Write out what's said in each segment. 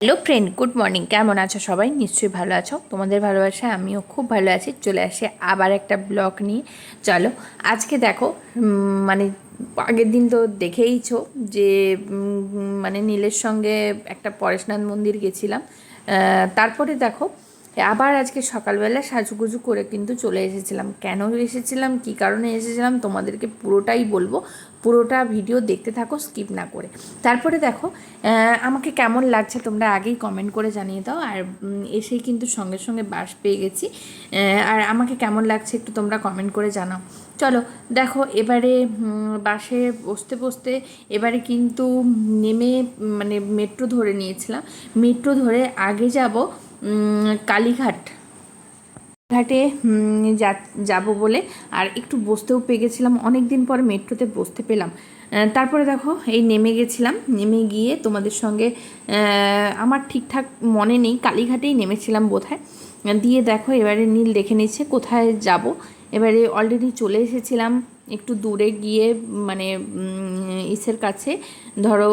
Hello friend, good morning. কেমন আছো সবাই? নিশ্চয়ই ভালো আছো। তোমাদের ভালোবাসায় আমিও খুব ভালো আছি। চলে আসে আবার একটা ব্লগ নিয়ে। চলো, আজকে দেখো মানে আগের দিন তো দেখেইছো যে মানে নীলের সঙ্গে একটা পরেশনাথ মন্দির গেছিলাম। তারপরে দেখো, আবার আজকে সকালবেলা সাজুগুজু করে কিন্তু চলে এসেছিলাম। কেন এসেছিলাম? কী কারণে এসেছিলাম? তোমাদেরকে পুরোটাই বলব। পুরোটা ভিডিও দেখতে থাকো স্কিপ না করে। তারপরে দেখো আমাকে কেমন লাগছে তোমরা আগেই কমেন্ট করে জানিয়ে দাও। আর এসেই কিন্তু সঙ্গে সঙ্গে বাস পেয়ে গেছি। আর আমাকে কেমন লাগছে একটু তোমরা কমেন্ট করে জানাও। চলো, দেখো, এবারে বাসে বসতে বসতে এবারে কিন্তু নেমে মানে মেট্রো ধরে নিয়েছিলাম। মেট্রো ধরে আগে যাব কালীঘাট। ঘাটে যাব বলে। আর একটু বসতেও পেয়ে গেছিলাম অনেক দিন পর মেট্রোতে বসতে পেলাম। তারপরে দেখো, এই নেমে গেছিলাম। নেমে গিয়ে তোমাদের সঙ্গে আমার ঠিকঠাক মনে নেই, কালীঘাটেই নেমেছিলাম বোধহয়। দিয়ে দেখো, এবারে নীল দেখে নিচ্ছে কোথায় যাব। এবারে অলরেডি চলে এসেছিলাম একটু দূরে গিয়ে মানে ইসের কাছে, ধরো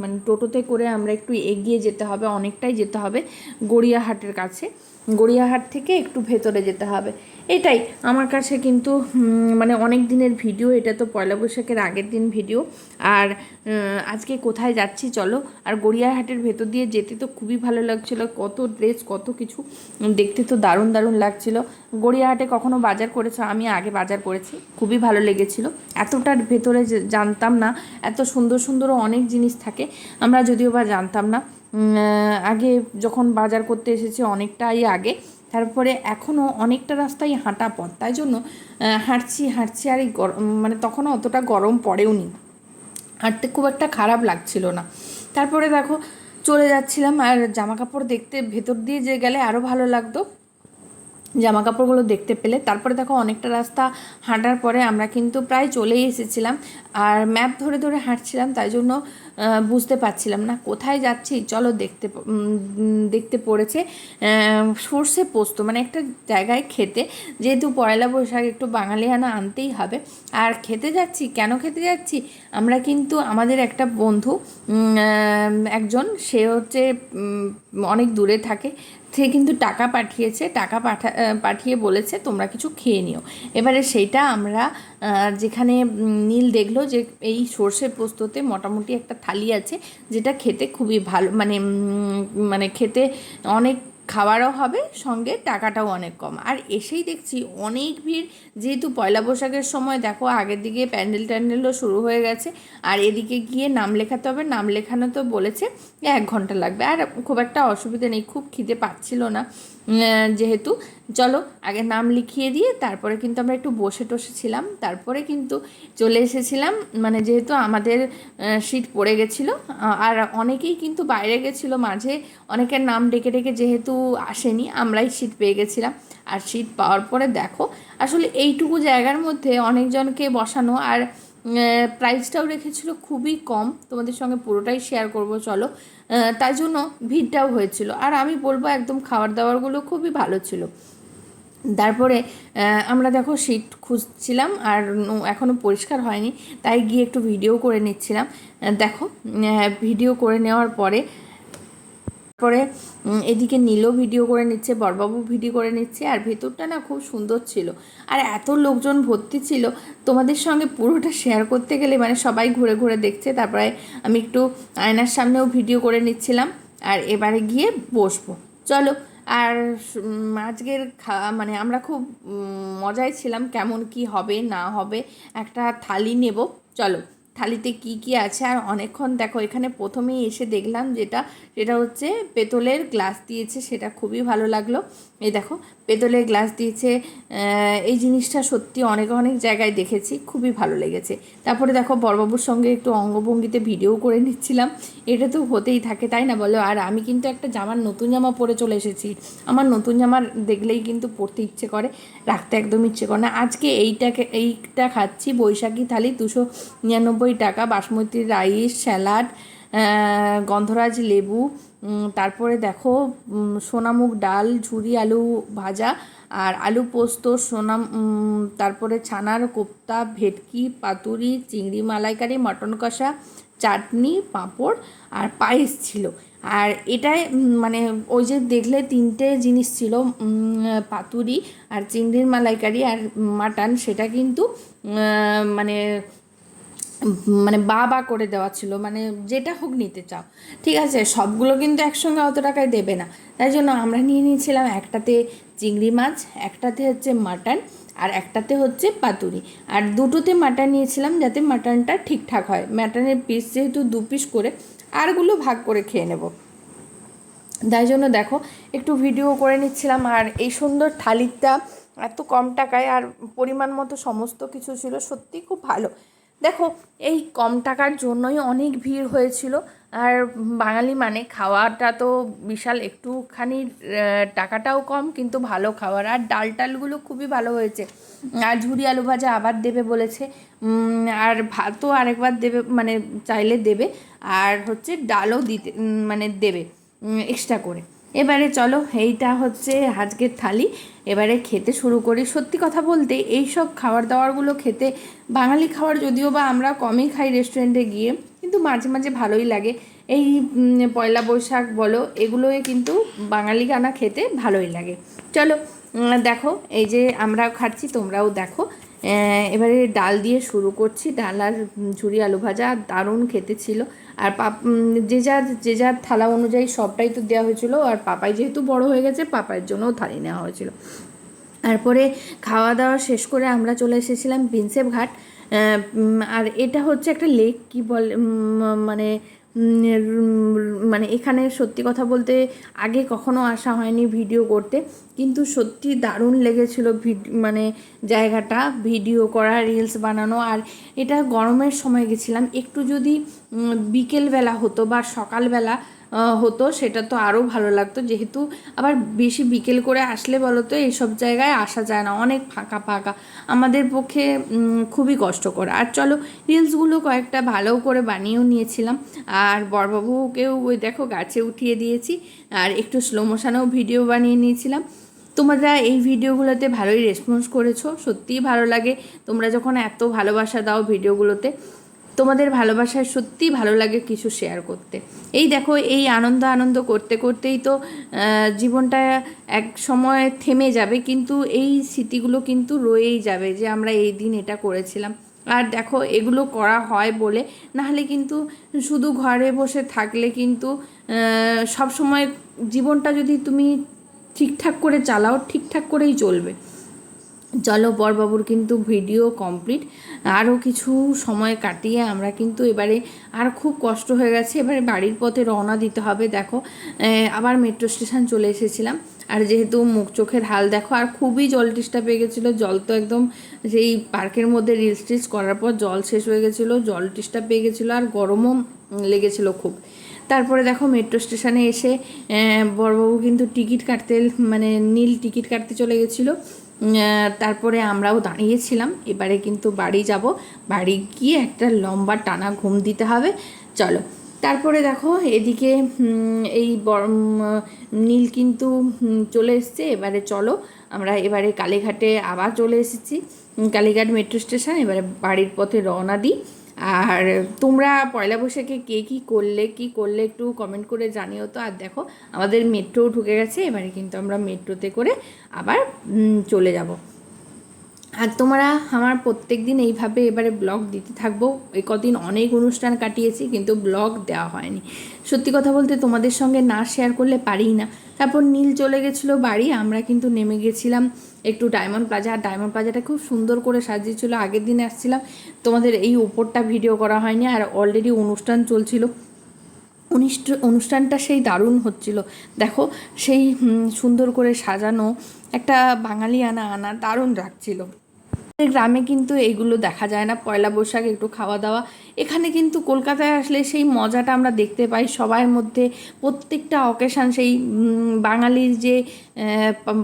মানে টোটোতে করে আমরা একটু এগিয়ে যেতে হবে, অনেকটাই যেতে হবে গড়িয়াহাটের কাছে। গড়িয়াহাট থেকে একটু ভেতরে যেতে হবে। এটাই। আমার কাছে কিন্তু মানে অনেক দিনের ভিডিও, এটা তো পয়লা বৈশাখের আগের দিন ভিডিও। আর আজকে কোথায় যাচ্ছি চলো। আর গড়িয়াহাটের ভেতর দিয়ে যেতে তো খুবই ভালো লাগছিল। কত ড্রেস, কত কিছু দেখতে তো দারুণ দারুণ লাগছিল। গড়িয়াহাটে কখনো বাজার করেছ? আমি আগে বাজার করেছি, খুবই ভালো লেগেছিল। এতটার ভেতরে জানতাম না, এত সুন্দর সুন্দর অনেক জিনিস থাকে, আমরা যদিও বা জানতাম না। আগে যখন বাজার করতে এসেছি অনেকটাই আগে, তারপরে এখনও অনেকটা রাস্তাই হাঁটা পথ, তাই জন্য হাঁটছি হাঁটছি আর এই গরম মানে তখনও অতটা গরম পড়েও নি। হাঁটতে খুব একটা খারাপ লাগছিল না। তারপরে দেখো, চলে যাচ্ছিলাম আর জামা কাপড় দেখতে ভেতর দিয়ে যে গেলে আরও ভালো লাগতো। জামা কাপড়গুলো দেখতে পেলে। তারপরে দেখো অনেকটা রাস্তা হাঁটার পরে আমরা কিন্তু প্রায় চলেই এসেছিলাম। আর ম্যাপ ধরে ধরে হাঁটছিলাম, তাই জন্য বুঝতে পারছিলাম না। কোথায় যাচ্ছি? চলো দেখতে দেখতে পড়েছে সর্ষে পোস্ত মানে একটা জায়গায় খেতে। যেহেতু পয়লা বৈশাখ একটু বাঙালিয়ানা আনতেই হবে। আর খেতে যাচ্ছি? কেন খেতে যাচ্ছি? আমরা কিন্তু, আমাদের একটা বন্ধু একজন, সে হচ্ছে অনেক দূরে থাকে। সে কিন্তু টাকা পাঠিয়েছে, টাকা পাঠা পাঠিয়ে বলেছে, তোমরা কিছু খেয়ে নিও। এবারে সেইটা আমরা যেখানে নীল দেখল যে এই সর্ষে পোস্ততে মোটামুটি একটা থালি আছে, যেটা খেতে খুবই ভালো মানে মানে খেতে অনেক খাবারও হবে, সঙ্গে টাকাটাও অনেক কম। আর এসেই দেখছি অনেক ভিড়, যেহেতু পয়লা বৈশাখের সময় দেখো আগের দিকে প্যান্ডেল ট্যান্ডেলও শুরু হয়ে গেছে, আর এদিকে গিয়ে নাম লেখাতে হবে, নাম লেখানো তো বলেছে, এক ঘণ্টা লাগবে। আর খুব একটা অসুবিধা নেই, খুব খিদে পাচ্ছিল না। যেহেতু। চলো, আগে নাম লিখিয়ে দিয়ে তারপরে কিন্তু আমরা একটু বসে টসে ছিলাম। তারপরে কিন্তু চলে এসেছিলাম। মানে যেহেতু আমাদের সিট পড়ে গেছিল আর অনেকেই কিন্তু বাইরে গেছিল মাঝে। অনেকের নাম ডেকে ডেকে যেহেতু আসেনি, আমরাই সিট পেয়ে গেছিলাম। আর সিট পাওয়ার পরে দেখো, আসলে এইটুকু জায়গার মধ্যে অনেকজনকে বসানো আর প্রাইসটাও রেখেছিল খুবই কম। তোমাদের সঙ্গে পুরোটাই শেয়ার করব, চলো। তাই জন্য ভিড়টাও হয়েছিল। আর আমি বলব, একদম খাবার দাবারগুলো খুবই ভালো ছিল। তারপরে আমরা দেখো সিট খুঁজছিলাম আর এখনও পরিষ্কার হয়নি। তাই গিয়ে একটু ভিডিও করে নিচ্ছিলাম। দেখো ভিডিও করে নেওয়ার পরে তারপরে এদিকে নীলও ভিডিও করে নিচ্ছে বরবাবু ভিডিও করে নিচ্ছে, আর ভেতরটা না খুব সুন্দর ছিল। আর এত লোকজন ভর্তি ছিল, তোমাদের সঙ্গে পুরোটা শেয়ার করতে গেলে মানে সবাই ঘুরে ঘুরে দেখছে, তারপরে আমি একটু আয়নার সামনেও ভিডিও করে নিচ্ছিলাম, আর এবারে গিয়ে বসবো। চলো, আর আজকের মানে আমরা খুব মজায় ছিলাম, কেমন কি হবে, না হবে, একটা থালি নেব, চলো। থালিতে কি কি আছে? আর অনেকক্ষণ দেখো, এখানে প্রথমেই এসে দেখলাম যেটা, সেটা হচ্ছে পেতলের গ্লাস দিয়েছে, সেটা খুবই ভালো লাগল। এই দেখো, পেতলের গ্লাস দিয়েছে এই জিনিসটা সত্যি অনেক অনেক জায়গায় দেখেছি, খুবই ভালো লেগেছে। তারপরে দেখো, বড়বাবুর সঙ্গে একটু অঙ্গভঙ্গিতে ভিডিও করে নিচ্ছিলাম। এটা তো হতেই থাকে, তাই না বলো? আর আমি কিন্তু একটা জামার নতুন জামা পরে চলে এসেছি। আমার নতুন জামা দেখলেই কিন্তু পরতে ইচ্ছে করে, রাখতে একদম ইচ্ছে করে না। আজকে এইটাকে, এইটা খাচ্ছি বৈশাখী থালি দুশো নিরানব্বই টাকা বাসমতি রাইস স্যালাড গন্ধরাজ লেবু তারপরে দেখো উম, সোনামুগ ডাল ঝুরি আলু ভাজা আর আলু পোস্ত সোনাম তারপরে ছানার কোপ্তা ভেটকি পাতুরি চিংড়ি মালাইকারি মটন কষা চাটনি পাঁপড় আর পায়েস ছিল। আর এটাই মানে ওই যে দেখলে তিনটে জিনিস ছিল পাতুরি আর চিংড়ির মালাইকারি আর মাটন সেটা কিন্তু মানে মানে বা বা করে দেওয়া ছিল মানে যেটা হোক নিতে চাও। ঠিক আছে? সবগুলো কিন্তু একসঙ্গে অত টাকায় দেবে না। তাই জন্য আমরা নিয়ে নিয়েছিলাম একটাতে চিংড়ি মাছ, একটাতে হচ্ছে মাটন, আর একটাতে হচ্ছে পাতুরি। আর দুটোতে মাটন নিয়েছিলাম যাতে মাটনটা ঠিকঠাক হয়। মাটনের পিস যেহেতু দু পিস করে, আরগুলো ভাগ করে খেয়ে নেব। তাই জন্য দেখো, একটু ভিডিও করে নিচ্ছিলাম। আর এই সুন্দর থালিটা এত কম টাকায় আর পরিমাণ মতো সমস্ত কিছু ছিল সত্যি খুব ভালো। দেখো, এই কম টাকার জন্যই অনেক ভিড় হয়েছিল। আর বাঙালি মানে খাওয়াটা তো বিশাল, একটুখানি টাকাটাও কম, কিন্তু ভালো খাবার। আর ডাল টালগুলো খুবই ভালো হয়েছে। আর ঝুড়ি আলু ভাজা আবার দেবে বলেছে। আর ভাতও আরেকবার দেবে মানে চাইলে দেবে। আর হচ্ছে ডালও দিতে মানে দেবে এক্সট্রা করে। এবারে চলো, এইটা হচ্ছে আজকের থালি। এবারে খেতে শুরু করি। সত্যি কথা বলতে এই সব খাবার দাবারগুলো খেতে, বাঙালি খাবার যদিও বা আমরা কমই খাই রেস্টুরেন্টে গিয়ে, কিন্তু মাঝে মাঝে ভালোই লাগে। এই পয়লা বৈশাখ বলো, এগুলোই কিন্তু বাঙালি গানা খেতে ভালোই লাগে। চলো দেখো, এই যে আমরাও খাচ্ছি, তোমরাও দেখো। এবারে ডাল দিয়ে শুরু করছি। ডাল আর ঝুরি আলু ভাজা দারুণ খেতে ছিল। আর পাপ যে যার যে যার থালা অনুযায়ী সবটাই তো দেওয়া হয়েছিল, আর পাপাই যেহেতু বড় হয়ে গেছে পাপাইয়ের জন্যও থালি নেওয়া হয়েছিল। তারপরে খাওয়া দাওয়া শেষ করে আমরা চলে এসেছিলাম প্রিন্সেপ ঘাট। আর এটা হচ্ছে একটা লেক, কি বলে মানে মানে এখানে সত্যি কথা বলতে আগে কখনো আসা হয়নি ভিডিও করতে, কিন্তু সত্যি দারুণ লেগেছিল মানে জায়গাটা, ভিডিও করা রিলস বানানো, আর এটা গরমের সময় গেছিলাম, একটু যদি বিকেলবেলা হতো বা সকালবেলা হতো, সেটা তো আরও ভালো লাগতো। যেহেতু আবার বেশি বিকেল করে আসলে বলো তো, এইসব জায়গায় আসা যায় না, অনেক ফাঁকা ফাঁকা। আমাদের পক্ষে খুবই কষ্টকর। আর চলো, রিলসগুলো কয়েকটা ভালো করে বানিয়েও নিয়েছিলাম। আর বরবাবুকেও ওই দেখো গাছে উঠিয়ে দিয়েছি। আর একটু স্লো মোশানেও ভিডিও বানিয়ে নিয়েছিলাম। তোমরা এই ভিডিওগুলোতে ভালোই রেসপন্স করেছ, সত্যিই ভালো লাগে। তোমরা যখন এত ভালোবাসা দাও ভিডিওগুলোতে তোমাদের ভালোবাসায় সত্যিই ভালো লাগে কিছু শেয়ার করতে। এই দেখো, এই আনন্দ আনন্দ করতে করতেই তো জীবনটা এক সময় থেমে যাবে, কিন্তু এই স্মৃতিগুলো কিন্তু রয়েই যাবে যে আমরা এই দিন এটা করেছিলাম। আর দেখো, এগুলো করা হয় বলে নাহলে কিন্তু শুধু ঘরে বসে থাকলে কিন্তু সব সময় জীবনটা যদি তুমি ঠিকঠাক করে চালাও, ঠিকঠাক করেই চলবে। চলো বরবাবুর কিন্তু ভিডিও কমপ্লিট আরও কিছু সময় কাটিয়ে আমরা কিন্তু এবারে আর খুব কষ্ট হয়ে গেছে। এবারে বাড়ির পথে রওনা দিতে হবে, দেখো। আবার মেট্রো স্টেশন চলে এসেছিলাম। আর যেহেতু মুখ চোখের হাল দেখো, আর খুবই জল টিসটা পেয়ে গেছিল। জল তো একদম সেই পার্কের মধ্যে রিলস টিলস করার পর জল শেষ হয়ে গেছিল, জল টিসটা পেয়ে গেছিল আর গরমও লেগেছিলো খুব। তারপরে দেখো মেট্রো স্টেশনে এসে বড়বাবু কিন্তু টিকিট কাটতে মানে নীল টিকিট কাটতে চলে গেছিল। তারপরে আমরাও দাঁড়িয়েছিলাম। এবারে কিন্তু বাড়ি যাব। বাড়ি গিয়ে একটা লম্বা টানা ঘুম দিতে হবে। চলো। তারপরে দেখো, এদিকে এই নীল কিন্তু চলে এসছে। এবারে চলো, আমরা এবারে কালীঘাটে আবার চলে এসেছি। Kalighat metro station. এবারে বাড়ির পথে রওনা দিই। আর তোমরা পয়লা বৈশাখে কে কী করলে, কি করলে একটু কমেন্ট করে জানিও তো। আর দেখো, আমাদের মেট্রো ঢুকে গেছে, এবারে কিন্তু আমরা মেট্রোতে করে আবার চলে যাব। আর তোমরা আমার প্রত্যেক দিন এইভাবে এবারে ব্লগ দিতে থাকব। এই কদিন অনেক অনুষ্ঠান কাটিয়েছি, কিন্তু ব্লগ দেওয়া হয়নি। সত্যি কথা বলতে তোমাদের সঙ্গে না শেয়ার করলে পারিই না। তারপর নীল চলে গেছিল বাড়ি, আমরা কিন্তু নেমে গেছিলাম একটু ডায়মন্ড প্লাজা। আর ডায়মন্ড প্লাজাটা খুব সুন্দর করে সাজিয়েছিল, আগের দিন আসছিলাম। তোমাদের এই উপরটা ভিডিও করা হয়নি, আর অলরেডি অনুষ্ঠান চলছিল। অনুষ্ঠা- অনুষ্ঠানটা সেই দারুণ হচ্ছিল। দেখো, সেই সুন্দর করে সাজানো, একটা বাঙালি আনা আনা দারুণ রাখছিল গ্রামে কিন্তু এইগুলো দেখা যায় না। পয়লা বৈশাখ, একটু খাওয়া দাওয়া। এখানে কিন্তু কলকাতায় আসলে সেই মজাটা আমরা দেখতে পাই সবার মধ্যে। প্রত্যেকটা অকেশান সেই বাঙালির যে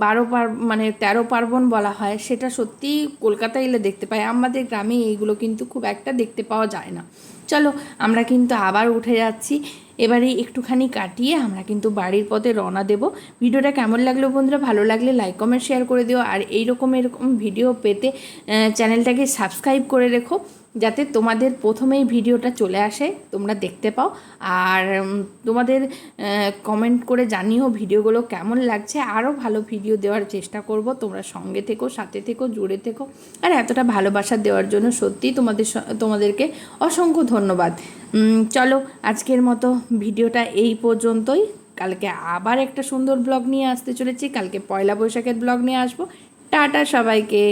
বারো পার মানে তেরো পার্বণ বলা হয়, সেটা সত্যিই কলকাতায় এলে দেখতে পাই। আমাদের গ্রামে এইগুলো কিন্তু খুব একটা দেখতে পাওয়া যায় না। চলো, আমরা কিন্তু আবার উঠে যাচ্ছি। এবারে একটুখানি কাটিয়ে আমরা কিন্তু বাড়ির পথে রওনা দেব। ভিডিওটা কেমন লাগল বন্ধুরা? ভালো লাগলে লাইক কমেন্ট শেয়ার করে দিও। আর এইরকম এরকম ভিডিও পেতে চ্যানেলটাকে সাবস্ক্রাইব করে রেখো। যাতে তোমাদের প্রথমেই ভিডিওটা চলে আসে, তোমরা দেখতে পাও। আর তোমাদের কমেন্ট করে জানিও ভিডিওগুলো কেমন লাগছে। আরও ভালো ভিডিও দেওয়ার চেষ্টা করব। তোমরা সঙ্গে থেকো, সাথে থেকো, জুড়ে থেকো। আর এতটা ভালোবাসা দেওয়ার জন্য সত্যিই তোমাদের তোমাদেরকে অসংখ্য ধন্যবাদ। চলো, আজকের মতো ভিডিওটা এই পর্যন্তই। কালকে আবার একটা সুন্দর ব্লগ নিয়ে আসতে চলেছি। কালকে পয়লা বৈশাখের ব্লগ নিয়ে আসব। টাটা সবাইকে।